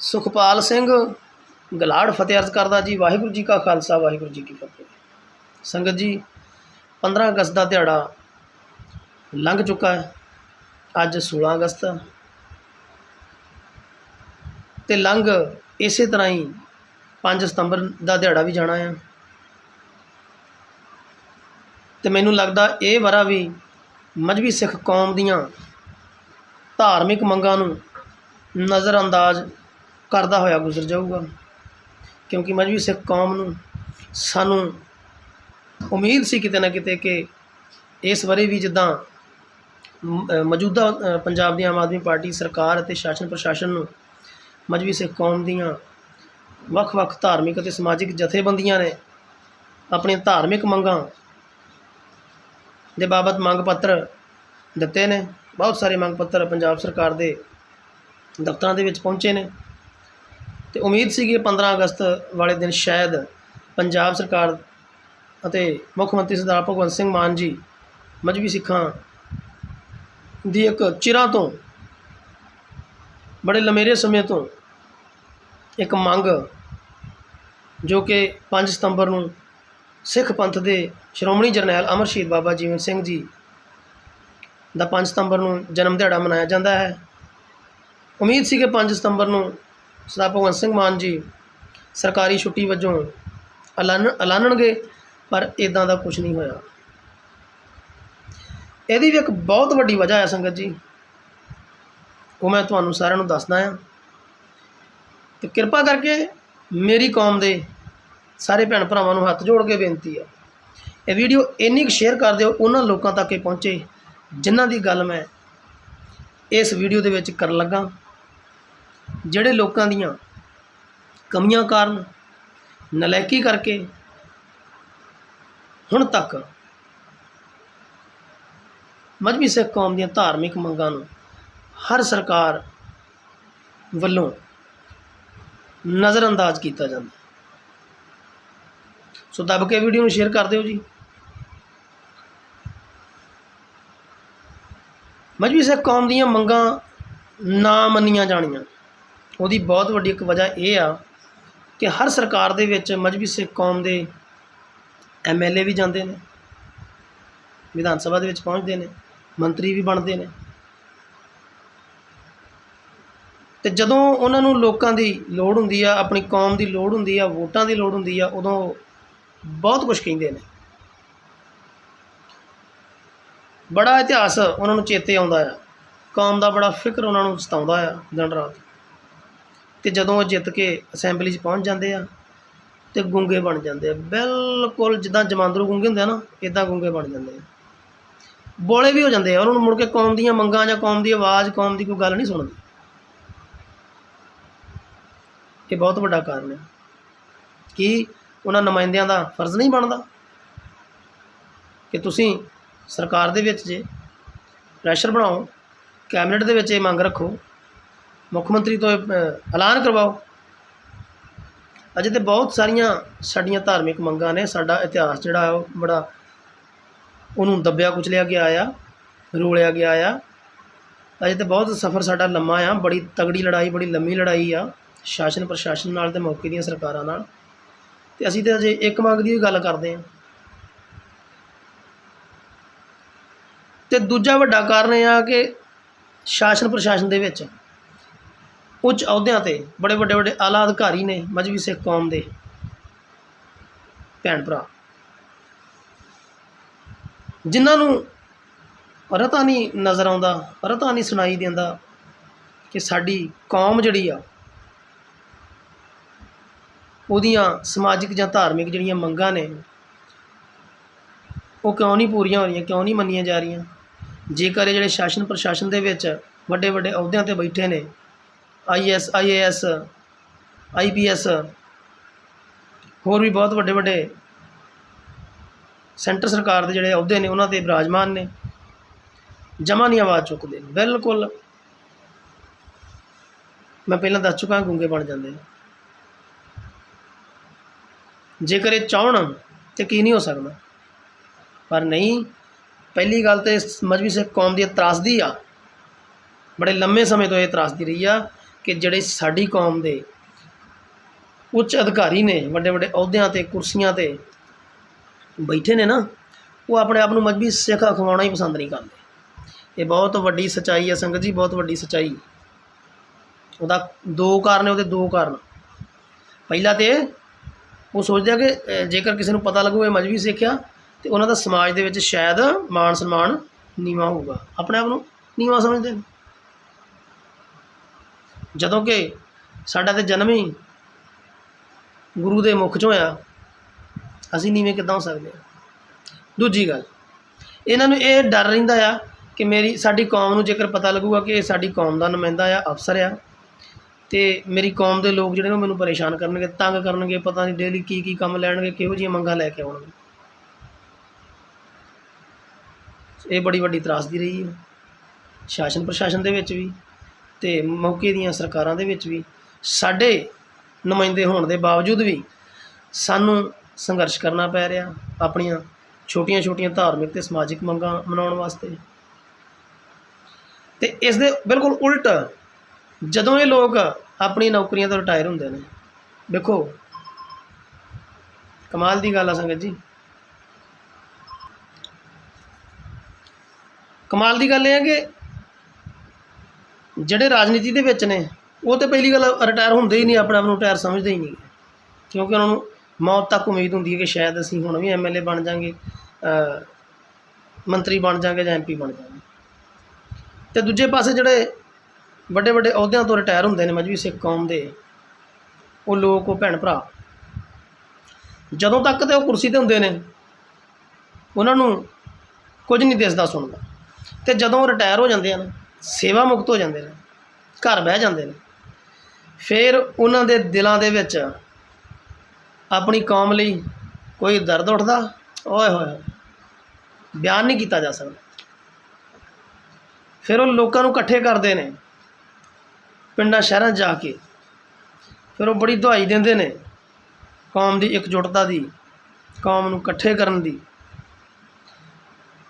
ਸੁਖਪਾਲ ਸਿੰਘ ਗਲਾੜ ਫਤਿਹ ਅਰਜ਼ ਕਰਦਾ ਜੀ, ਵਾਹਿਗੁਰੂ ਜੀ ਕਾ ਖਾਲਸਾ, ਵਾਹਿਗੁਰੂ ਜੀ ਕੀ ਫਤਿਹ। ਸੰਗਤ ਜੀ 15 ਅਗਸਤ ਦਾ ਦਿਹਾੜਾ ਲੰਘ ਚੁੱਕਾ ਹੈ, ਅੱਜ 16 ਅਗਸਤ। ਹੈ ਤੇ ਲੰਘ ਇਸੇ ਤਰ੍ਹਾਂ ਹੀ 5 ਸਤੰਬਰ ਦਾ ਦਿਹਾੜਾ ਵੀ ਜਾਣਾ ਹੈ। ਤੇ ਮੈਨੂੰ ਲੱਗਦਾ ਇਹ ਵਰਾ ਵੀ ਮਜਬੀ ਸਿੱਖ ਕੌਮ ਦੀਆਂ ਧਾਰਮਿਕ ਮੰਗਾਂ ਨੂੰ ਨਜ਼ਰਅੰਦਾਜ਼ ਕਰਦਾ ਹੋਇਆ ਗੁਜ਼ਰ ਜਾਊਗਾ। ਕਿਉਂਕਿ ਮਜਬੀ ਸਿੱਖ ਕੌਮ ਨੂੰ ਸਾਨੂੰ ਉਮੀਦ ਸੀ ਕਿਤੇ ਨਾ ਕਿਤੇ ਕਿ ਇਸ ਬਾਰੇ ਵੀ ਜਿੱਦਾਂ ਮੌਜੂਦਾ ਪੰਜਾਬ ਦੀ ਆਮ ਆਦਮੀ ਪਾਰਟੀ ਸਰਕਾਰ ਅਤੇ ਸ਼ਾਸਨ ਪ੍ਰਸ਼ਾਸਨ ਨੂੰ ਮਜਬੀ ਸਿੱਖ ਕੌਮ ਦੀਆਂ ਵੱਖ-ਵੱਖ ਧਾਰਮਿਕ ਅਤੇ ਸਮਾਜਿਕ ਜਥੇਬੰਦੀਆਂ ਨੇ ਆਪਣੀਆਂ ਧਾਰਮਿਕ ਮੰਗਾਂ ਦੇ ਬਾਬਤ ਮੰਗ ਪੱਤਰ ਦਿੱਤੇ ਨੇ। ਬਹੁਤ ਸਾਰੇ ਮੰਗ ਪੱਤਰ ਪੰਜਾਬ ਸਰਕਾਰ ਦੇ ਦਫ਼ਤਰਾਂ ਦੇ ਵਿੱਚ ਪਹੁੰਚੇ ਨੇ। ਤੇ ਉਮੀਦ ਸੀ ਕਿ 15 ਅਗਸਤ ਵਾਲੇ ਦਿਨ ਸ਼ਾਇਦ ਪੰਜਾਬ ਸਰਕਾਰ ਅਤੇ ਮੁੱਖ ਮੰਤਰੀ ਸਰਦਾਰ ਭਗਵੰਤ ਸਿੰਘ ਮਾਨ ਜੀ ਮਜਬੀ ਸਿੱਖਾਂ ਦੀ ਇੱਕ ਚਿਰਾਂ ਤੋਂ, ਬੜੇ ਲੰਮੇਰੇ ਸਮੇਂ ਤੋਂ ਇੱਕ ਮੰਗ ਜੋ ਕਿ 5 ਸਤੰਬਰ ਨੂੰ ਸਿੱਖ ਪੰਥ ਦੇ ਸ਼੍ਰੋਮਣੀ ਜਰਨੈਲ ਅਮਰ ਸ਼ਹੀਦ ਬਾਬਾ ਜੀਵਨ ਸਿੰਘ ਜੀ ਦਾ 5 ਸਤੰਬਰ ਨੂੰ ਜਨਮ ਦਿਹਾੜਾ ਮਨਾਇਆ ਜਾਂਦਾ ਹੈ। ਉਮੀਦ ਸੀ ਕਿ 5 ਸਤੰਬਰ ਨੂੰ ਸਰਦਾਰ ਭਗਵੰਤ ਸਿੰਘ ਮਾਨ ਜੀ ਸਰਕਾਰੀ ਛੁੱਟੀ ਵਜੋਂ ਐਲਾਨ, ਐਲਾਨਣਗੇ, ਪਰ ਇਦਾਂ ਦਾ ਕੁਝ ਨਹੀਂ ਹੋਇਆ। ਇਹਦੀ ਵੀ ਇੱਕ ਬਹੁਤ ਵੱਡੀ ਵਜ੍ਹਾ ਹੈ ਸੰਗਤ ਜੀ। ਉਹ ਮੈਂ ਤੁਹਾਨੂੰ ਸਾਰਿਆਂ ਨੂੰ ਦੱਸਦਾ ਹਾਂ ਤੇ ਕਿਰਪਾ ਕਰਕੇ ਮੇਰੀ ਕੌਮ ਦੇ ਸਾਰੇ ਭੈਣ ਭਰਾਵਾਂ ਨੂੰ ਹੱਥ ਜੋੜ ਕੇ ਬੇਨਤੀ ਆ ਇਹ ਵੀਡੀਓ ਇੰਨੀ ਕੁ ਸ਼ੇਅਰ ਕਰ ਦਿਓ, ਉਹਨਾਂ ਲੋਕਾਂ ਤੱਕ ਇਹ ਪਹੁੰਚੇ ਜਿਨ੍ਹਾਂ ਦੀ ਗੱਲ ਮੈਂ ਇਸ ਵੀਡੀਓ ਦੇ ਵਿੱਚ ਕਰਨ ਲੱਗਾ। ਜਿਹੜੇ ਲੋਕਾਂ ਦੀਆਂ ਕਮੀਆਂ ਕਾਰਨ ਨਲਾਇਕੀ ਕਰਕੇ ਹੁਣ ਤੱਕ ਮਜਬੀ ਸਿੱਖ ਕੌਮ ਦੀਆਂ ਧਾਰਮਿਕ ਮੰਗਾਂ ਨੂੰ ਹਰ ਸਰਕਾਰ ਵੱਲੋਂ ਨਜ਼ਰਅੰਦਾਜ਼ ਕੀਤਾ ਜਾਂਦਾ ਸੋ ਦੱਬ ਕੇ ਵੀਡੀਓ ਨੂੰ ਸ਼ੇਅਰ ਕਰ ਦਿਓ ਜੀ। ਮਜਬੀ ਸਿੱਖ ਕੌਮ ਦੀਆਂ ਮੰਗਾਂ ਨਾ ਮੰਨੀਆਂ ਜਾਣੀਆਂ। ਉਹਦੀ ਬਹੁਤ ਵੱਡੀ ਇੱਕ ਵਜ੍ਹਾ ਇਹ ਆ ਕਿ ਹਰ ਸਰਕਾਰ ਦੇ ਵਿੱਚ ਮਜਬੀ ਸਿੱਖ ਕੌਮ ਦੇ ਐਮਐਲਏ ਵੀ ਜਾਂਦੇ ਨੇ, ਵਿਧਾਨ ਸਭਾ ਦੇ ਵਿੱਚ ਪਹੁੰਚਦੇ ਨੇ, ਮੰਤਰੀ ਵੀ ਬਣਦੇ ਨੇ। ਤੇ ਜਦੋਂ ਉਹਨਾਂ ਨੂੰ ਲੋਕਾਂ ਦੀ ਲੋੜ ਹੁੰਦੀ ਆ, ਆਪਣੀ ਕੌਮ ਦੀ ਲੋੜ ਹੁੰਦੀ ਆ, ਵੋਟਾਂ ਦੀ ਲੋੜ ਹੁੰਦੀ ਆ, ਉਦੋਂ ਬਹੁਤ ਕੁਝ ਕਹਿੰਦੇ ਨੇ। ਬੜਾ ਇਤਿਹਾਸ ਉਹਨਾਂ ਨੂੰ ਚੇਤੇ ਆਉਂਦਾ ਆ। ਕੌਮ ਦਾ ਬੜਾ ਫਿਕਰ ਉਹਨਾਂ ਨੂੰ ਸਤਾਉਂਦਾ ਆ ਦਿਨ ਰਾਤ। ਤੇ ਜਦੋਂ ਉਹ ਜਿੱਤ ਕੇ ਅਸੈਂਬਲੀ 'ਚ ਪਹੁੰਚ ਜਾਂਦੇ ਆ ਤੇ ਗੁੰਗੇ ਬਣ ਜਾਂਦੇ ਆ। ਬਿਲਕੁਲ ਜਿੱਦਾਂ ਜਮਾਂਦਰੂ ਗੁੰਗੇ ਹੁੰਦੇ ਆ ਨਾ ਇਦਾਂ ਗੁੰਗੇ ਬਣ ਜਾਂਦੇ ਆ। ਬੋਲੇ ਵੀ ਹੋ ਜਾਂਦੇ ਆ। ਉਹਨਾਂ ਨੂੰ ਮੁੜ ਕੇ ਕੌਮ ਦੀਆਂ ਮੰਗਾਂ ਜਾਂ ਕੌਮ ਦੀ ਆਵਾਜ਼, ਕੌਮ ਦੀ ਕੋਈ ਗੱਲ ਨਹੀਂ ਸੁਣਦੀ। ਇਹ ਬਹੁਤ ਵੱਡਾ ਕਾਰਨ ਹੈ ਕਿ ਉਹਨਾਂ ਨੁਮਾਇੰਦਿਆਂ ਦਾ ਫਰਜ਼ ਨਹੀਂ ਬਣਦਾ ਕਿ ਤੁਸੀਂ ਸਰਕਾਰ ਦੇ ਵਿੱਚ ਜੇ ਪ੍ਰੈਸ਼ਰ ਬਣਾਓ ਕੈਬਨਿਟ ਦੇ ਵਿੱਚ ਇਹ ਮੰਗ ਰੱਖੋ ਮੁੱਖ ਮੰਤਰੀ ਤੋਂ ਇਹ, ਐਲਾਨ ਕਰਵਾਓ। ਅਜੇ ਤੇ ਬਹੁਤ ਸਾਰੀਆਂ ਸਾਡੀਆਂ ਧਾਰਮਿਕ ਮੰਗਾਂ ਨੇ ਸਾਡਾ ਇਤਿਹਾਸ ਜਿਹੜਾ ਉਹ ਬੜਾ ਉਹਨੂੰ ਦੱਬਿਆ ਕੁਚਲਿਆ ਗਿਆ ਆ ਰੋਲਿਆ ਗਿਆ ਆ। ਅਜੇ ਤੇ ਬਹੁਤ ਸਫ਼ਰ ਸਾਡਾ ਲੰਮਾ ਆ ਬੜੀ ਤਗੜੀ ਲੜਾਈ ਬੜੀ ਲੰਮੀ ਲੜਾਈ ਆ ਸ਼ਾਸਨ ਪ੍ਰਸ਼ਾਸਨ ਨਾਲ ਤੇ ਮੌਕੇ ਦੀਆਂ ਸਰਕਾਰਾਂ ਨਾਲ। ਤੇ ਅਸੀਂ ਤੇ ਅਜੇ ਇੱਕ ਮੰਗ ਦੀ ਹੀ ਗੱਲ ਕਰਦੇ ਹਾਂ ਤੇ ਦੂਜਾ ਵੱਡਾ ਕਾਰਨ ਇਹ ਆ ਕਿ ਸ਼ਾਸਨ ਪ੍ਰਸ਼ਾਸਨ ਦੇ ਵਿੱਚ ਉੱਚ ਅਹੁਦਿਆਂ ਤੇ ਬੜੇ ਵੱਡੇ ਵੱਡੇ ਆਲਾ ਅਧਿਕਾਰੀ ਨੇ ਮਜਬੀ ਸਿੱਖ ਕੌਮ ਦੇ ਭੈਣ ਭਰਾ। ਜਿਨ੍ਹਾਂ ਨੂੰ ਰਤਾ ਨਹੀਂ ਨਜ਼ਰ ਆਉਂਦਾ, ਰਤਾ ਨਹੀਂ ਸੁਣਾਈ ਦਿੰਦਾ ਕਿ ਸਾਡੀ ਕੌਮ ਜਿਹੜੀ ਆ, ਉਹਦੀਆਂ ਸਮਾਜਿਕ ਜਾਂ ਧਾਰਮਿਕ ਜਿਹੜੀਆਂ ਮੰਗਾਂ ਨੇ, ਉਹ ਕਿਉਂ ਨਹੀਂ ਪੂਰੀਆਂ ਹੋ ਰਹੀਆਂ, ਕਿਉਂ ਨਹੀਂ ਮੰਨੀਆਂ ਜਾ ਰਹੀਆਂ? ਜੇਕਰ ਇਹ ਜਿਹੜੇ ਸ਼ਾਸਨ ਪ੍ਰਸ਼ਾਸਨ ਦੇ ਵਿੱਚ ਵੱਡੇ ਵੱਡੇ ਅਹੁਦਿਆਂ ਤੇ ਬੈਠੇ ਨੇ ਆਈਐਸ ਆਈਏਐਸ ਆਈਪੀਐਸ ਹੋਰ ਵੀ ਬਹੁਤ ਵੱਡੇ ਵੱਡੇ ਸੈਂਟਰ ਸਰਕਾਰ ਦੇ ਜਿਹੜੇ ਅਹੁਦੇ ਨੇ, ਉਹਨਾਂ ਤੇ ਬਿਰਾਜਮਾਨ ਨੇ। ਜਮਾ ਨਹੀਂ ਆਵਾਜ਼ ਚੁੱਕਦੇ ਬਿਲਕੁਲ। ਮੈਂ ਪਹਿਲਾਂ ਦੱਸ ਚੁੱਕਾ, ਗੁੰਗੇ ਬਣ ਜਾਂਦੇ ਜੇਕਰ ਇਹ ਚਾਹਣ ਤੇ ਕੀ ਨਹੀਂ ਹੋ ਸਕਦਾ। ਪਰ ਨਹੀਂ, ਪਹਿਲੀ ਗੱਲ ਤੇ ਮਜਬੀ ਸਿੱਖ ਕੌਮ ਦੀ ਇਹ ਤਰਾਸਦੀ ਆ। ਬੜੇ ਲੰਮੇ ਸਮੇਂ ਤੋਂ ਇਹ ਤਰਾਸਦੀ ਰਹੀ ਆ। ਕਿ ਜਿਹੜੇ ਸਾਡੀ ਕੌਮ ਦੇ ਉੱਚ ਅਧਿਕਾਰੀ ਨੇ, ਵੱਡੇ ਵੱਡੇ ਅਹੁਦਿਆਂ ਤੇ, ਕੁਰਸੀਆਂ ਤੇ ਬੈਠੇ ਨੇ ਨਾ, ਉਹ ਆਪਣੇ ਆਪ ਨੂੰ ਮਜਬੀ ਸਿੱਖ ਅਖਵਾਉਣਾ ਹੀ ਪਸੰਦ ਨਹੀਂ ਕਰਦੇ। ਇਹ ਬਹੁਤ ਵੱਡੀ ਸਚਾਈ ਹੈ ਸੰਗਤ ਜੀ, ਬਹੁਤ ਵੱਡੀ ਸਚਾਈ। ਉਹਦਾ ਦੋ ਕਾਰਨ ਉਹਦੇ ਦੋ ਕਾਰਨ। ਪਹਿਲਾ ਤੇ ਉਹ ਸੋਚਦੇ ਆ ਕਿ ਜੇਕਰ ਕਿਸੇ ਨੂੰ ਪਤਾ ਲੱਗੂ ਇਹ ਮਜਬੀ ਸਿੱਖਿਆ ਤੇ ਉਹਨਾਂ ਦਾ ਸਮਾਜ ਦੇ ਵਿੱਚ ਸ਼ਾਇਦ ਮਾਣ ਸਨਮਾਨ ਨੀਵਾ ਹੋਊਗਾ। ਆਪਣੇ ਆਪ ਨੂੰ ਨੀਵਾ ਸਮਝਦੇ ਨੇ। ਜਦੋਂ ਕਿ ਸਾਡਾ ਤੇ ਜਨਮ ਹੀ ਗੁਰੂ ਦੇ ਮੁਖ ਚੋਂ ਆ, ਅਸੀਂ ਨੀਵੇਂ ਕਿੱਦਾਂ ਹੋ ਸਕਦੇ ਹਾਂ? ਦੂਜੀ ਗੱਲ, ਇਹਨਾਂ ਨੂੰ ਇਹ ਡਰ ਰਹਿੰਦਾ ਆ ਕਿ ਮੇਰੀ, ਸਾਡੀ ਕੌਮ ਨੂੰ ਜੇਕਰ ਪਤਾ ਲੱਗੂਗਾ ਕਿ ਇਹ ਸਾਡੀ ਕੌਮ ਦਾ ਨੁਮਾਇੰਦਾ ਆ, ਅਫਸਰ ਆ, ਤੇ ਮੇਰੀ ਕੌਮ ਦੇ ਲੋਕ ਜਿਹੜੇ ਨੇ ਉਹ ਮੈਨੂੰ ਪਰੇਸ਼ਾਨ ਕਰਨਗੇ, ਤੰਗ ਕਰਨਗੇ, ਪਤਾ ਨਹੀਂ ਡੇਲੀ ਕੀ ਕੀ ਕੰਮ ਲੈਣਗੇ, ਕਿਹੋ ਜਿਹੀਆਂ ਮੰਗਾਂ ਲੈ ਕੇ ਆਉਣਗੇ। ਇਹ ਬੜੀ ਵੱਡੀ ਤਰਾਸਦੀ ਰਹੀ ਹੈ ਸ਼ਾਸਨ ਪ੍ਰਸ਼ਾਸਨ ਦੇ ਵਿੱਚ ਵੀ। ਤੇ ਮੌਕੇ ਦੀਆਂ ਸਰਕਾਰਾਂ ਦੇ ਵਿੱਚ ਵੀ, ਸਾਡੇ ਨੁਮਾਇੰਦੇ ਹੋਣ ਦੇ ਬਾਵਜੂਦ ਵੀ ਸਾਨੂੰ ਸੰਘਰਸ਼ ਕਰਨਾ ਪੈ ਰਿਹਾ, ਆਪਣੀਆਂ ਛੋਟੀਆਂ-ਛੋਟੀਆਂ ਧਾਰਮਿਕ ਤੇ ਸਮਾਜਿਕ ਮੰਗਾਂ ਮਨਾਉਣ ਵਾਸਤੇ। ਤੇ ਇਸ ਦੇ ਬਿਲਕੁਲ ਉਲਟ ਜਦੋਂ ਇਹ ਲੋਕ ਆਪਣੀ ਨੌਕਰੀਆਂ ਤੋਂ ਰਿਟਾਇਰ ਹੁੰਦੇ ਨੇ, ਦੇਖੋ, ਕਮਾਲ ਦੀ ਗੱਲ ਆ ਸੰਗਤ ਜੀ। ਕਮਾਲ ਦੀ ਗੱਲ ਇਹ ਹੈ ਕਿ ਜਿਹੜੇ ਰਾਜਨੀਤੀ ਦੇ ਵਿੱਚ ਨੇ, ਉਹ ਤੇ ਪਹਿਲੀ ਗੱਲ ਰਿਟਾਇਰ ਹੁੰਦੇ ਹੀ ਨਹੀਂ, ਆਪਣੇ ਆਪ ਨੂੰ ਰਿਟਾਇਰ ਸਮਝਦੇ ਹੀ ਨਹੀਂ। ਕਿਉਂਕਿ ਉਹਨਾਂ ਨੂੰ ਮੌਤ ਤੱਕ ਉਮੀਦ ਹੁੰਦੀ ਹੈ ਕਿ ਸ਼ਾਇਦ ਅਸੀਂ ਹੁਣ ਵੀ ਐਮਐਲਏ ਬਣ ਜਾਾਂਗੇ ਮੰਤਰੀ ਬਣ ਜਾਾਂਗੇ ਜਾਂ ਐਮਪੀ ਬਣ ਜਾਾਂਗੇ ਤੇ ਦੂਜੇ ਪਾਸੇ ਜਿਹੜੇ ਵੱਡੇ ਵੱਡੇ ਅਹੁਦਿਆਂ ਤੋਂ ਰਿਟਾਇਰ ਹੁੰਦੇ ਨੇ, ਮਜਬੀ ਸਿੱਖ ਕੌਮ ਦੇ, ਉਹ ਲੋਕ, ਉਹ ਭੈਣ ਭਰਾ, ਜਦੋਂ ਤੱਕ ਤੇ ਉਹ ਕੁਰਸੀ ਤੇ ਹੁੰਦੇ ਨੇ, ਉਹਨਾਂ ਨੂੰ ਕੁਝ ਨਹੀਂ ਦਿਸਦਾ ਸੁਣਦਾ। ਤੇ ਜਦੋਂ ਉਹ ਰਿਟਾਇਰ ਹੋ ਜਾਂਦੇ ਹਨ ਸੇਵਾ ਮੁਕਤ ਹੋ ਜਾਂਦੇ ਨੇ, ਘਰ ਬਹਿ ਜਾਂਦੇ ਨੇ। ਫਿਰ ਉਹਨਾਂ ਦੇ ਦਿਲਾਂ ਦੇ ਵਿੱਚ ਆਪਣੀ ਕੌਮ ਲਈ ਕੋਈ ਦਰਦ ਉੱਠਦਾ? ਓਏ ਹੋਏ ਬਿਆਨ ਨਹੀਂ ਕੀਤਾ ਜਾ ਸਕਦਾ। ਫਿਰ ਉਹ ਲੋਕਾਂ ਨੂੰ ਇਕੱਠੇ ਕਰਦੇ ਨੇ, ਪਿੰਡਾਂ ਸ਼ਹਿਰਾਂ 'ਚ ਜਾ ਕੇ। ਫਿਰ ਉਹ ਬੜੀ ਦਵਾਈ ਦਿੰਦੇ ਨੇ, ਕੌਮ ਦੀ ਇਕਜੁੱਟਤਾ ਦੀ, ਕੌਮ ਨੂੰ ਇਕੱਠੇ ਕਰਨ ਦੀ।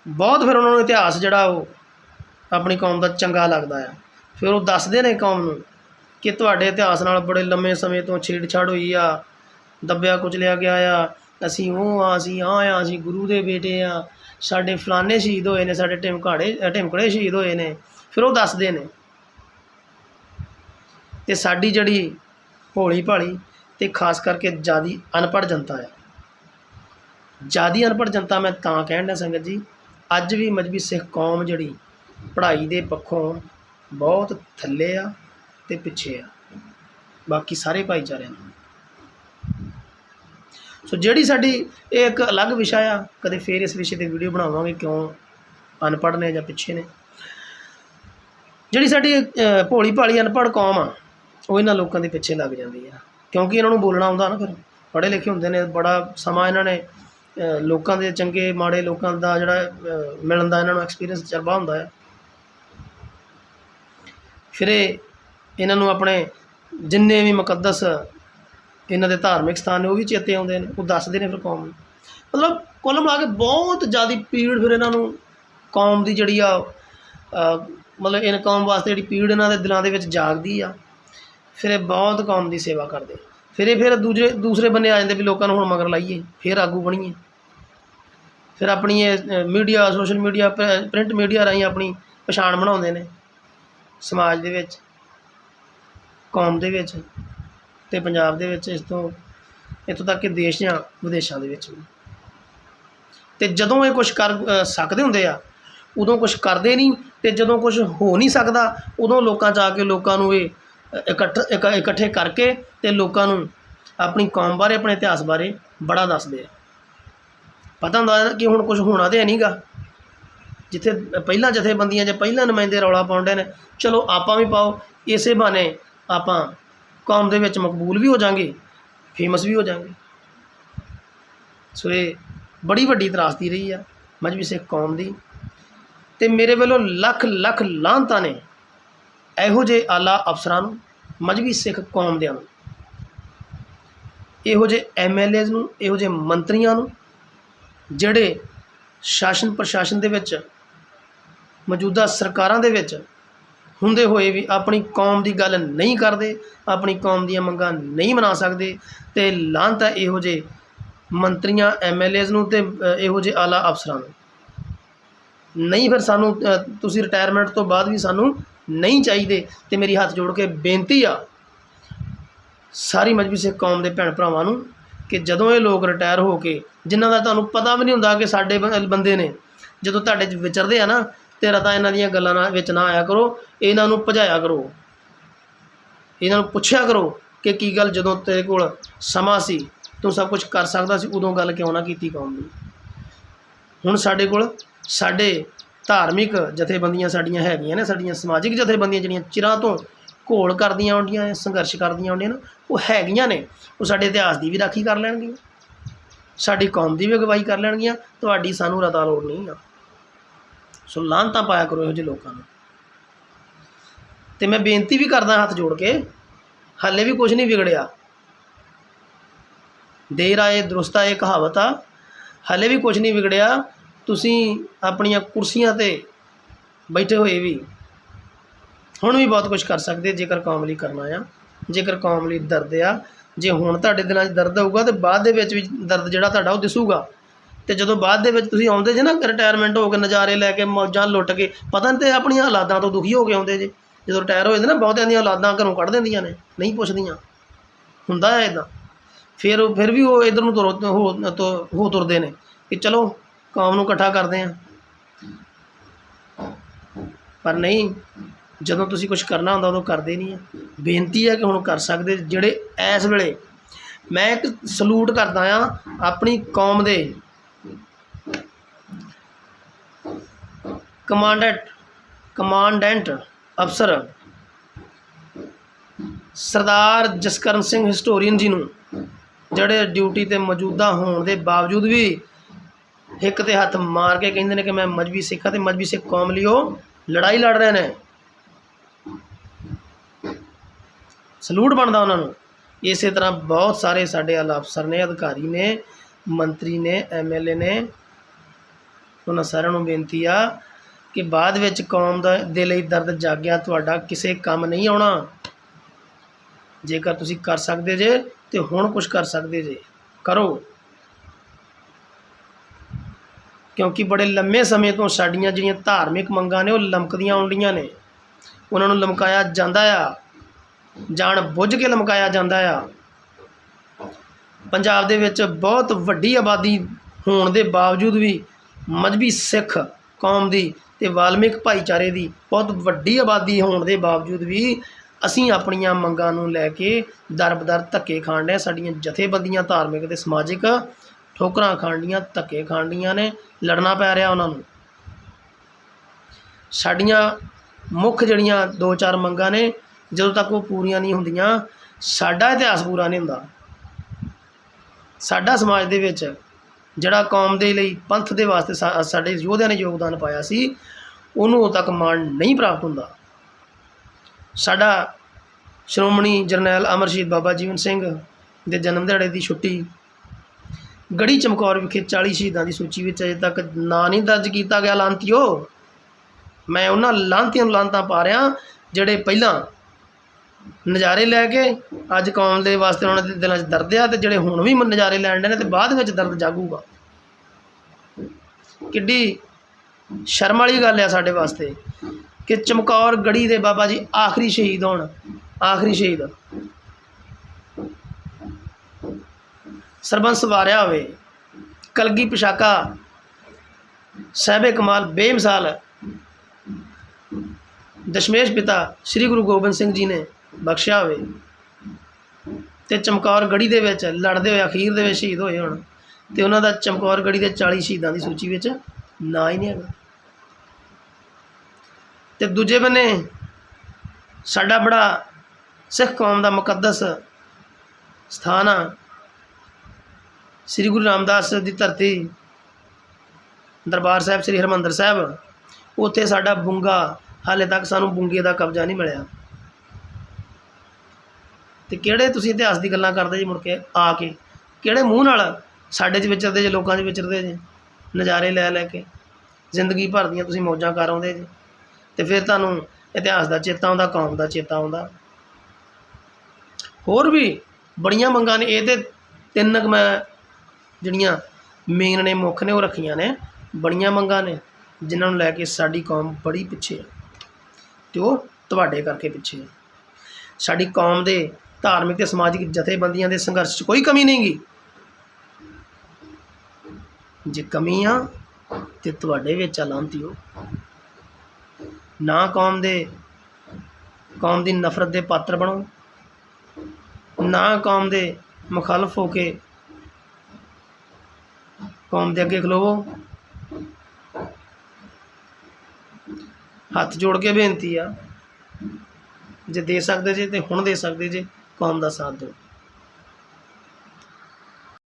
ਬਹੁਤ ਫਿਰ ਉਹਨਾਂ ਨੂੰ ਇਤਿਹਾਸ ਜਿਹੜਾ ਉਹ ਆਪਣੀ ਕੌਮ ਦਾ ਚੰਗਾ ਲੱਗਦਾ ਆ। ਫਿਰ ਉਹ ਦੱਸਦੇ ਨੇ ਕੌਮ ਨੂੰ ਕਿ ਤੁਹਾਡੇ ਇਤਿਹਾਸ ਨਾਲ ਬੜੇ ਲੰਮੇ ਸਮੇਂ ਤੋਂ ਛੇੜਛਾੜ ਹੋਈ ਆ ਦੱਬਿਆ ਕੁਚਲਿਆ ਗਿਆ ਆ। ਅਸੀਂ ਉਹ ਆ ਅਸੀਂ ਆ ਆ ਅਸੀਂ ਗੁਰੂ ਦੇ ਬੇਟੇ ਆ। ਸਾਡੇ ਫਲਾਣੇ ਸ਼ਹੀਦ ਹੋਏ ਨੇ ਸਾਡੇ ਟਿਮਕਾੜੇ ਅ, ਸ਼ਹੀਦ ਹੋਏ ਨੇ। ਫਿਰ ਉਹ ਦੱਸਦੇ ਨੇ ਤੇ ਸਾਡੀ ਜਿਹੜੀ ਭੋਲੀ ਭਾਲੀ ਤੇ ਖਾਸ ਕਰਕੇ ਜਿਆਦੀ ਅਨਪੜ੍ਹ ਜਨਤਾ ਆ। ਜਿਆਦੀ ਅਨਪੜ੍ਹ ਜਨਤਾ ਮੈਂ ਤਾਂ ਕਹਿਣ ਦਾ ਸੰਗਤ ਜੀ ਅੱਜ ਵੀ ਮਜਬੀ ਸਿੱਖ ਕੌਮ ਜਿਹੜੀ ਪੜ੍ਹਾਈ ਦੇ ਪੱਖੋਂ ਬਹੁਤ ਥੱਲੇ ਆ ਅਤੇ ਪਿੱਛੇ ਆ। ਬਾਕੀ ਸਾਰੇ ਭਾਈਚਾਰਿਆਂ ਨਾਲ। ਸੋ ਜਿਹੜੀ ਸਾਡੀ ਇਹ ਇੱਕ ਅਲੱਗ ਵਿਸ਼ਾ ਆ, ਕਦੇ ਫੇਰ ਇਸ ਵਿਸ਼ੇ ਤੇ ਵੀਡੀਓ ਬਣਾਵਾਂਗੇ ਕਿਉਂ ਅਨਪੜ੍ਹ ਨੇ ਜਾਂ ਪਿੱਛੇ ਨੇ। ਜਿਹੜੀ ਸਾਡੀ ਭੋਲੀ ਭਾਲੀ ਅਨਪੜ੍ਹ ਕੌਮ ਆ, ਉਹ ਇਹਨਾਂ ਲੋਕਾਂ ਦੇ ਪਿੱਛੇ ਲੱਗ ਜਾਂਦੀ ਆ। ਕਿਉਂਕਿ ਇਹਨਾਂ ਨੂੰ ਬੋਲਣਾ ਆਉਂਦਾ ਨਾ ਫਿਰ। ਪੜ੍ਹੇ ਲਿਖੇ ਹੁੰਦੇ ਨੇ, ਬੜਾ ਸਮਾਂ ਇਹਨਾਂ ਨੇ ਲੋਕਾਂ ਦੇ ਚੰਗੇ ਮਾੜੇ ਲੋਕਾਂ ਦਾ ਜਿਹੜਾ ਮਿਲਣ ਦਾ ਇਹਨਾਂ ਨੂੰ ਐਕਸਪੀਰੀਅੰਸ ਤਜਰਬਾ ਹੁੰਦਾ ਹੈ ਫਿਰ ਇਹ ਇਹਨਾਂ ਨੂੰ ਆਪਣੇ ਜਿੰਨੇ ਵੀ ਮੁਕੱਦਸ ਇਹਨਾਂ ਦੇ ਧਾਰਮਿਕ ਸਥਾਨ ਨੇ, ਉਹ ਵੀ ਚੇਤੇ ਆਉਂਦੇ ਨੇ, ਉਹ ਦੱਸਦੇ ਨੇ ਫਿਰ ਕੌਮ ਨੂੰ। ਮਤਲਬ ਕੁੱਲ ਮਿਲਾ ਕੇ ਬਹੁਤ ਜ਼ਿਆਦਾ ਪੀੜ ਫਿਰ ਇਹਨਾਂ ਨੂੰ ਕੌਮ ਦੀ ਜਿਹੜੀ ਆ ਮਤਲਬ ਇਹਨਾਂ ਕੌਮ ਵਾਸਤੇ ਜਿਹੜੀ ਪੀੜ ਇਹਨਾਂ ਦੇ ਦਿਲਾਂ ਦੇ ਵਿੱਚ ਜਾਗਦੀ ਆ, ਫਿਰ ਇਹ ਬਹੁਤ ਕੌਮ ਦੀ ਸੇਵਾ ਕਰਦੇ ਫਿਰ ਇਹ ਫਿਰ ਦੂਜੇ, ਦੂਸਰੇ ਬੰਨੇ ਆ ਜਾਂਦੇ ਵੀ ਲੋਕਾਂ ਨੂੰ ਹੁਣ ਮਗਰ ਲਾਈਏ, ਫਿਰ ਆਗੂ ਬਣੀਏ। ਫਿਰ ਆਪਣੀ ਇਹ media, social media print media ਰਾਹੀਂ ਆਪਣੀ ਪਛਾਣ ਬਣਾਉਂਦੇ ਨੇ। ਸਮਾਜ ਦੇ ਵਿੱਚ, ਕੌਮ ਦੇ ਵਿੱਚ ਤੇ ਪੰਜਾਬ ਦੇ ਵਿੱਚ ਇਸ ਤੋਂ, ਇੱਥੋਂ ਤੱਕ ਕਿ ਦੇਸ਼ ਜਾਂ ਵਿਦੇਸ਼ਾਂ ਦੇ ਵਿੱਚ ਵੀ। ਤੇ ਜਦੋਂ ਇਹ ਕੁਝ ਕਰ ਸਕਦੇ ਹੁੰਦੇ ਆ, ਉਦੋਂ ਕੁਝ ਕਰਦੇ ਨਹੀਂ ਤੇ ਜਦੋਂ ਕੁਝ ਹੋ ਨਹੀਂ ਸਕਦਾ, ਉਦੋਂ ਲੋਕਾਂ 'ਚ ਆ ਕੇ ਲੋਕਾਂ ਨੂੰ ਇਹ ਇਕੱਠ ਇਕੱਠੇ ਕਰਕੇ ਤੇ ਲੋਕਾਂ ਨੂੰ ਆਪਣੀ ਕੌਮ ਬਾਰੇ, ਆਪਣੇ ਇਤਿਹਾਸ ਬਾਰੇ ਬੜਾ ਦੱਸਦੇ ਆ। ਪਤਾ ਹੁੰਦਾ ਕਿ ਹੁਣ ਕੁਝ ਹੋਣਾ ਤੇ ਹੈ ਨਹੀਂਗਾ ਜਿੱਥੇ ਪਹਿਲਾਂ ਜਥੇਬੰਦੀਆਂ ਜਾਂ ਪਹਿਲਾਂ ਨੁਮਾਇੰਦੇ ਰੌਲਾ ਪਾਉਂਦੇ ਨੇ, ਚਲੋ ਆਪਾਂ ਵੀ ਪਾਓ, ਇਸੇ ਬਹਾਨੇ ਆਪਾਂ ਕੌਮ ਦੇ ਵਿੱਚ ਮਕਬੂਲ ਵੀ ਹੋ ਜਾਾਂਗੇ ਫੇਮਸ ਵੀ ਹੋ ਜਾਾਂਗੇ। ਸੋ ਇਹ ਬੜੀ ਵੱਡੀ ਤਰਾਸਦੀ ਰਹੀ ਆ ਮਜਬੀ ਸਿੱਖ ਕੌਮ ਦੀ। ਤੇ ਮੇਰੇ ਵੱਲੋਂ ਲੱਖ ਲੱਖ ਲਾਂਤਾਂ ਨੇ ਇਹੋ ਜਿਹੇ ਆਲਾ ਅਫਸਰਾਂ ਨੂੰ, ਮਜਬੀ ਸਿੱਖ ਕੌਮ ਦਿਆਂ ਨੂੰ। ਇਹੋ ਜਿਹੇ ਐਮਐਲਏਜ਼ ਨੂੰ, ਇਹੋ ਜਿਹੇ ਮੰਤਰੀਆਂ ਨੂੰ, ਜਿਹੜੇ ਸ਼ਾਸਨ ਪ੍ਰਸ਼ਾਸਨ ਦੇ ਵਿੱਚ ਮੌਜੂਦਾ ਸਰਕਾਰਾਂ ਦੇ ਵਿੱਚ ਹੁੰਦੇ ਹੋਏ ਵੀ ਆਪਣੀ ਕੌਮ ਦੀ ਗੱਲ ਨਹੀਂ ਕਰਦੇ, ਆਪਣੀ ਕੌਮ ਦੀਆਂ ਮੰਗਾਂ ਨਹੀਂ ਮਨਾ ਸਕਦੇ ਤੇ ਲਾਂਤ ਹੈ ਇਹੋ ਜਿਹੇ ਮੰਤਰੀਆਂ ਐਮਐਲਏਜ਼ ਨੂੰ ਤੇ ਇਹੋ ਜਿਹੇ ਆਲਾ ਅਫਸਰਾਂ ਨੂੰ। ਨਹੀਂ ਫਿਰ ਸਾਨੂੰ ਤੁਸੀਂ ਰਿਟਾਇਰਮੈਂਟ ਤੋਂ ਬਾਅਦ ਵੀ ਸਾਨੂੰ ਨਹੀਂ ਚਾਹੀਦੇ ਤੇ ਮੇਰੀ ਹੱਥ ਜੋੜ ਕੇ ਬੇਨਤੀ ਆ ਸਾਰੀ ਮਜਬੀ ਕੌਮ ਦੇ ਭੈਣ ਭਰਾਵਾਂ ਨੂੰ ਕਿ ਜਦੋਂ ਇਹ ਲੋਕ ਰਿਟਾਇਰ ਹੋ ਕੇ, ਜਿਨ੍ਹਾਂ ਦਾ ਤੁਹਾਨੂੰ ਪਤਾ ਵੀ ਨਹੀਂ ਹੁੰਦਾ ਕਿ ਸਾਡੇ ਬੰਦੇ ਨੇ, ਜਦੋਂ ਤੁਹਾਡੇ 'ਚ ਵਿਚਰਦੇ ਆ ਨਾ ਤੇਰਾ ਰਤਾ ਇਹਨਾਂ ਦੀਆਂ ਗੱਲਾਂ ਨਾਲ ਵਿੱਚ ਨਾ ਆਇਆ ਕਰੋ, ਇਹਨਾਂ ਨੂੰ ਭਜਾਇਆ ਕਰੋ। ਇਹਨਾਂ ਨੂੰ ਪੁੱਛਿਆ ਕਰੋ ਕਿ ਕੀ ਗੱਲ ਜਦੋਂ ਤੇਰੇ ਕੋਲ ਸਮਾਂ ਸੀ, ਤੂੰ ਸਭ ਕੁਝ ਕਰ ਸਕਦਾ ਸੀ, ਉਦੋਂ ਗੱਲ ਕਿਉਂ ਨਾ ਕੀਤੀ ਕੌਮ ਦੀ? ਹੁਣ ਸਾਡੇ ਕੋਲ ਸਾਡੇ ਧਾਰਮਿਕ ਜਥੇਬੰਦੀਆਂ ਸਾਡੀਆਂ ਹੈਗੀਆਂ ਨੇ, ਸਾਡੀਆਂ ਸਮਾਜਿਕ ਜਥੇਬੰਦੀਆਂ ਜਿਹੜੀਆਂ ਚਿਰਾਂ ਤੋਂ ਘੋਲ ਕਰਦੀਆਂ ਆਉਂਦੀਆਂ ਸੰਘਰਸ਼ ਕਰਦੀਆਂ ਆਉਂਦੀਆਂ ਨੇ, ਉਹ ਹੈਗੀਆਂ ਨੇ, ਉਹ ਸਾਡੇ ਇਤਿਹਾਸ ਦੀ ਵੀ ਰਾਖੀ ਕਰ ਲੈਣਗੀਆਂ। ਸਾਡੀ ਕੌਮ ਦੀ ਵੀ ਅਗਵਾਈ ਕਰ ਲੈਣਗੀਆਂ, ਤੁਹਾਡੀ ਸਾਨੂੰ ਰਤਾ ਲੋੜ ਨਹੀਂ ਆ। ਸੋ ਲਾਂਤਾਂ ਪਾਇਆ ਕਰੋ ਇਹੋ ਜਿਹੇ ਲੋਕਾਂ ਨੂੰ। ਤੇ ਮੈਂ ਬੇਨਤੀ ਵੀ ਕਰਦਾ ਹੱਥ ਜੋੜ ਕੇ, ਹਾਲੇ ਵੀ ਕੁਝ ਨਹੀਂ ਵਿਗੜਿਆ। ਦੇਰ ਆਏ, ਦਰੁਸਤ ਆਏ, ਕਹਾਵਤ ਆ, ਹਾਲੇ ਵੀ ਕੁਝ ਨਹੀਂ ਵਿਗੜਿਆ। ਤੁਸੀਂ ਆਪਣੀਆਂ ਕੁਰਸੀਆਂ ਤੇ ਬੈਠੇ ਹੋਏ ਵੀ ਹੁਣ ਵੀ ਬਹੁਤ ਕੁਝ ਕਰ ਸਕਦੇ, ਜੇਕਰ ਕੌਮ ਲਈ ਕਰਨਾ ਆ, ਜੇਕਰ ਕੌਮ ਲਈ ਦਰਦ ਆ। ਜੇ ਹੁਣ ਤੁਹਾਡੇ ਦਿਲਾਂ 'ਚ ਦਰਦ ਹੋਊਗਾ ਤੇ ਬਾਅਦ ਦੇ ਵਿੱਚ ਵੀ ਦਰਦ ਜਿਹੜਾ ਤੁਹਾਡਾ ਉਹ ਦਿਸੂਗਾ। ਤੇ ਜਦੋਂ ਬਾਅਦ ਦੇ ਵਿੱਚ ਤੁਸੀਂ ਆਉਂਦੇ ਜੇ ਨਾ ਰਿਟਾਇਰਮੈਂਟ ਹੋ ਕੇ ਨਜ਼ਾਰੇ ਲੈ ਕੇ ਮੌਜਾਂ ਲੁੱਟ ਕੇ, ਪਤਾ ਨਹੀਂ ਤੇ ਆਪਣੀਆਂ ਹਾਲਾਤਾਂ ਤੋਂ ਦੁਖੀ ਹੋ ਕੇ ਆਉਂਦੇ ਜੇ। ਜਦੋਂ ਰਿਟਾਇਰ ਹੋ ਜਾਂਦੇ ਨਾ, ਬਹੁਤਿਆਂ ਦੀਆਂ ਔਲਾਦਾਂ ਘਰੋਂ ਕੱਢ ਦਿੰਦੀਆਂ ਨੇ, ਨਹੀਂ ਪੁੱਛਦੀਆਂ। ਹੁੰਦਾ ਹੈ ਇਦਾਂ ਫਿਰ ਫਿਰ ਵੀ ਉਹ ਇਧਰ ਨੂੰ ਤੁਰ ਹੋ ਤੁਰਦੇ ਨੇ ਕਿ ਚਲੋ ਕੌਮ ਨੂੰ ਇਕੱਠਾ ਕਰਦੇ ਆ ਪਰ ਨਹੀਂ, ਜਦੋਂ ਤੁਸੀਂ ਕੁਝ ਕਰਨਾ ਹੁੰਦਾ ਉਦੋਂ ਕਰਦੇ ਨਹੀਂ ਆ। ਬੇਨਤੀ ਹੈ ਕਿ ਹੁਣ ਕਰ ਸਕਦੇ, ਜਿਹੜੇ ਇਸ ਵੇਲੇ ਮੈਂ ਇੱਕ ਸਲੂਟ ਕਰਦਾ ਆ ਆਪਣੀ ਕੌਮ ਦੇ ਕਮਾਂਡੈਂਟ ਕਮਾਂਡੈਂਟ ਅਫਸਰ ਸਰਦਾਰ ਜਸਕਰਨ ਸਿੰਘ ਹਿਸਟੋਰੀਅਨ ਜੀ ਨੂੰ, ਜਿਹੜੇ ਡਿਊਟੀ ਤੇ ਮੌਜੂਦਾ ਹੋਣ ਦੇ ਬਾਵਜੂਦ ਵੀ ਹਿੱਕ ਤੇ ਹੱਥ ਮਾਰ ਕੇ ਕਹਿੰਦੇ ਨੇ ਕਿ ਮੈਂ ਮਜਬੀ ਸਿੱਖ ਹਾਂ ਤੇ ਮਜਬੀ ਸਿੱਖ ਕੌਮ ਲਈ ਉਹ ਲੜਾਈ ਲੜ ਰਹੇ ਨੇ। ਸਲੂਟ ਬਣਦਾ ਉਹਨਾਂ ਨੂੰ। ਇਸੇ ਤਰ੍ਹਾਂ ਬਹੁਤ ਸਾਰੇ ਸਾਡੇ ਆਲਾ ਅਫਸਰ ਨੇ, ਅਧਿਕਾਰੀ ਨੇ, ਮੰਤਰੀ ਨੇ ਐਮਐਲਏ ਨੇ। ਉਹਨਾਂ ਸਾਰਿਆਂ ਨੂੰ ਬੇਨਤੀ ਆ ਕਿ ਬਾਅਦ ਵਿੱਚ ਕੌਮ ਦਾ ਦੇ ਲਈ ਦਰਦ ਜਾਗਿਆ, ਤੁਹਾਡਾ ਕਿਸੇ ਕੰਮ ਨਹੀਂ ਆਉਣਾ। ਜੇਕਰ ਤੁਸੀਂ ਕਰ ਸਕਦੇ ਜੇ, ਤੇ ਹੁਣ ਕੁਝ ਕਰ ਸਕਦੇ ਜੇ, ਕਰੋ। ਕਿਉਂਕਿ ਬੜੇ ਲੰਮੇ ਸਮੇਂ ਤੋਂ ਸਾਡੀਆਂ ਜਿਹੜੀਆਂ ਧਾਰਮਿਕ ਮੰਗਾਂ ਨੇ, ਉਹ ਲਮਕਦੀਆਂ ਆਉਂਦੀਆਂ ਨੇ। ਉਹਨਾਂ ਨੂੰ ਲਮਕਾਇਆ ਜਾਂਦਾ ਆ। ਜਾਣ ਬੁੱਝ ਕੇ ਲਮਕਾਇਆ ਜਾਂਦਾ ਆ। ਪੰਜਾਬ ਦੇ ਵਿੱਚ ਬਹੁਤ ਵੱਡੀ ਆਬਾਦੀ ਹੋਣ ਦੇ ਬਾਵਜੂਦ ਵੀ ਮਜਬੀ ਸਿੱਖ ਕੌਮ ਦੀ ਤੇ ਵਾਲਮਿਕ ਭਾਈਚਾਰੇ ਦੀ ਬਹੁਤ ਵੱਡੀ ਆਬਾਦੀ ਹੋਣ ਦੇ ਬਾਵਜੂਦ ਵੀ ਅਸੀਂ ਆਪਣੀਆਂ ਮੰਗਾਂ ਨੂੰ ਲੈ ਕੇ ਦਰਬਦਰ ਧੱਕੇ ਖਾਣ ਡਏ ਸਾਡੀਆਂ ਜਥੇਬੰਦੀਆਂ ਧਾਰਮਿਕ ਤੇ ਸਮਾਜਿਕ ਠੋਕਰਾਂ ਖਾਣੀਆਂ ਧੱਕੇ ਖਾਂਡੀਆਂ ਨੇ, ਲੜਨਾ ਪੈ ਰਿਹਾ ਉਹਨਾਂ ਨੂੰ। ਸਾਡੀਆਂ ਮੁੱਖ ਜਿਹੜੀਆਂ ਦੋ ਚਾਰ ਮੰਗਾਂ ਨੇ, ਜਦੋਂ ਤੱਕ ਉਹ ਪੂਰੀਆਂ ਨਹੀਂ ਹੁੰਦੀਆਂ, ਸਾਡਾ ਇਤਿਹਾਸ ਪੂਰਾ ਨਹੀਂ ਹੁੰਦਾ। ਸਾਡਾ ਸਮਾਜ ਦੇ ਵਿੱਚ ਜਿਹੜਾ ਕੌਮ ਦੇ ਲਈ ਪੰਥ ਦੇ ਵਾਸਤੇ ਸਾ- ਸਾਡੇ ਯੋਧਿਆਂ ਨੇ ਯੋਗਦਾਨ ਪਾਇਆ ਸੀ, ਉਹਨੂੰ ਉਦੋਂ ਤੱਕ ਮਾਣ ਨਹੀਂ ਪ੍ਰਾਪਤ ਹੁੰਦਾ। ਸਾਡਾ ਸ਼੍ਰੋਮਣੀ ਜਰਨੈਲ ਅਮਰ ਸ਼ਹੀਦ ਬਾਬਾ ਜੀਵਨ ਸਿੰਘ ਦੇ ਜਨਮ ਦਿਹਾੜੇ ਦੀ ਛੁੱਟੀ, ਗੜੀ ਚਮਕੌਰ ਵਿਖੇ 40 ਸ਼ਹੀਦਾਂ ਦੀ ਸੂਚੀ ਵਿੱਚ ਅਜੇ ਤੱਕ ਨਾਂ ਨਹੀਂ ਦਰਜ ਕੀਤਾ ਗਿਆ, ਲਾਂਤੀਓ। ਮੈਂ ਉਹਨਾਂ ਲਾਂਤੀਆਂ ਨੂੰ ਲਾਂਤਾਂ ਪਾ ਰਿਹਾ, ਜਿਹੜੇ ਪਹਿਲਾਂ ਨਜ਼ਾਰੇ ਲੈ ਕੇ ਅੱਜ ਕੌਮ ਦੇ ਵਾਸਤੇ ਉਹਨਾਂ ਦੇ ਦਿਲਾਂ 'ਚ ਦਰਦ ਆ ਤੇ ਜਿਹੜੇ ਹੁਣ ਵੀ ਨਜ਼ਾਰੇ ਲੈਣ ਦੇ ਨੇ ਤੇ ਬਾਅਦ ਵਿੱਚ ਦਰਦ ਜਾਗੂਗਾ। ਕਿੱਡੀ ਸ਼ਰਮ ਵਾਲੀ ਗੱਲ ਆ ਸਾਡੇ ਵਾਸਤੇ ਕਿ ਚਮਕੌਰ ਗੜੀ ਦੇ ਬਾਬਾ ਜੀ ਆਖਰੀ ਸ਼ਹੀਦ ਹੋਣ, ਆਖਰੀ ਸ਼ਹੀਦ। ਸਰਬੰਸ ਵਾਰਿਆ ਹੋਵੇ, ਕਲਗੀ ਪਿਸ਼ਾਕਾ, ਸਹਿਬੇ ਕਮਾਲ, ਬੇਮਿਸਾਲ, ਦਸ਼ਮੇਸ਼ ਪਿਤਾ ਸ੍ਰੀ ਗੁਰੂ ਗੋਬਿੰਦ ਸਿੰਘ ਜੀ ਨੇ ਬਖਸ਼ਿਆ ਹੋਵੇ ਤੇ ਚਮਕੌਰ ਗੜੀ ਦੇ ਵਿੱਚ ਲੜਦੇ ਹੋਏ, ਅਖੀਰ ਦੇ ਵਿੱਚ ਸ਼ਹੀਦ ਹੋਏ ਹੋਣ। ਤੇ ਉਹਨਾਂ ਦਾ ਚਮਕੌਰ ਗੜੀ ਦੇ 40 ਸ਼ਹੀਦਾਂ ਦੀ ਸੂਚੀ ਵਿੱਚ ਨਾਂ ਹੀ ਨਹੀਂ ਹੈਗਾ। ਤੇ ਦੂਜੇ ਬੰਨੇ ਸਾਡਾ ਬੜਾ ਸਿੱਖ ਕੌਮ ਦਾ ਮੁਕੱਦਸ ਸਥਾਨ ਆ। ਸ੍ਰੀ ਗੁਰੂ ਰਾਮਦਾਸ ਦੀ ਧਰਤੀ ਦਰਬਾਰ ਸਾਹਿਬ, ਸ੍ਰੀ ਹਰਮੰਦਰ ਸਾਹਿਬ, ਉੱਥੇ ਸਾਡਾ ਬੁੰਗਾ ਹਾਲੇ ਤੱਕ ਸਾਨੂੰ ਬੁੰਗੇ ਦਾ ਕਬਜ਼ਾ ਨਹੀਂ ਮਿਲਿਆ। ਤੇ ਕਿਹੜੇ ਤੁਸੀਂ ਇਤਿਹਾਸ ਦੀ ਗੱਲਾਂ ਕਰਦੇ ਜੀ ਮੁੜ ਕੇ ਆ ਕੇ? ਕਿਹੜੇ ਮੂੰਹ ਨਾਲ ਸਾਡੇ 'ਚ ਵਿਚਰਦੇ ਜੇ, ਲੋਕਾਂ 'ਚ ਵਿਚਰਦੇ ਜੇ? ਨਜ਼ਾਰੇ ਲੈ ਲੈ ਕੇ ਜ਼ਿੰਦਗੀ ਭਰ ਦੀਆਂ ਤੁਸੀਂ ਮੌਜਾਂ ਕਰ ਆਉਂਦੇ ਜੀ। ਤੇ ਫਿਰ ਤੁਹਾਨੂੰ ਇਤਿਹਾਸ ਦਾ ਚੇਤਾ ਆਉਂਦਾ, ਕੌਮ ਦਾ ਚੇਤਾ ਆਉਂਦਾ। ਹੋਰ ਵੀ ਬੜੀਆਂ ਮੰਗਾਂ ਨੇ, ਇਹ ਤੇ ਤਿੰਨ ਕੁ ਮੈਂ ਜਿਹੜੀਆਂ ਮੇਨ ਨੇ, ਮੁੱਖ ਨੇ ਉਹ ਰੱਖੀਆਂ ਨੇ। ਬੜੀਆਂ ਮੰਗਾਂ ਨੇ, ਜਿਨ੍ਹਾਂ ਨੂੰ ਲੈ ਕੇ ਸਾਡੀ ਕੌਮ ਬੜੀ ਪਿੱਛੇ ਹੈ ਤੇ ਉਹ ਤੁਹਾਡੇ ਕਰਕੇ ਪਿੱਛੇ ਹੈ ਸਾਡੀ ਕੌਮ ਦੇ ਧਾਰਮਿਕ ਤੇ ਸਮਾਜਿਕ ਜਥੇਬੰਦੀਆਂ ਦੇ ਸੰਘਰਸ਼ 'ਚ ਕੋਈ ਕਮੀ ਨਹੀਂਗੀ। ਜੇ ਕਮੀ ਆ, ਤੇ ਤੁਹਾਡੇ ਵਿੱਚ ਆ ਲਾਂਤੀਓ ਨਾ ਕੌਮ ਦੇ, ਕੌਮ ਦੀ ਨਫ਼ਰਤ ਦੇ ਪਾਤਰ ਬਣੋ। ਨਾ ਕੌਮ ਦੇ ਮੁਖਾਲਫ ਹੋ ਕੇ ਕੌਮ ਦੇ ਅੱਗੇ ਖਲੋਵੋ। ਹੱਥ ਜੋੜ ਕੇ ਬੇਨਤੀ ਆ, ਜੇ ਦੇ ਸਕਦੇ ਜੇ ਤੇ ਹੁਣ ਦੇ ਸਕਦੇ ਜੇ। ਕੌਮ ਦਾ ਸਾਥ ਦਿਓ।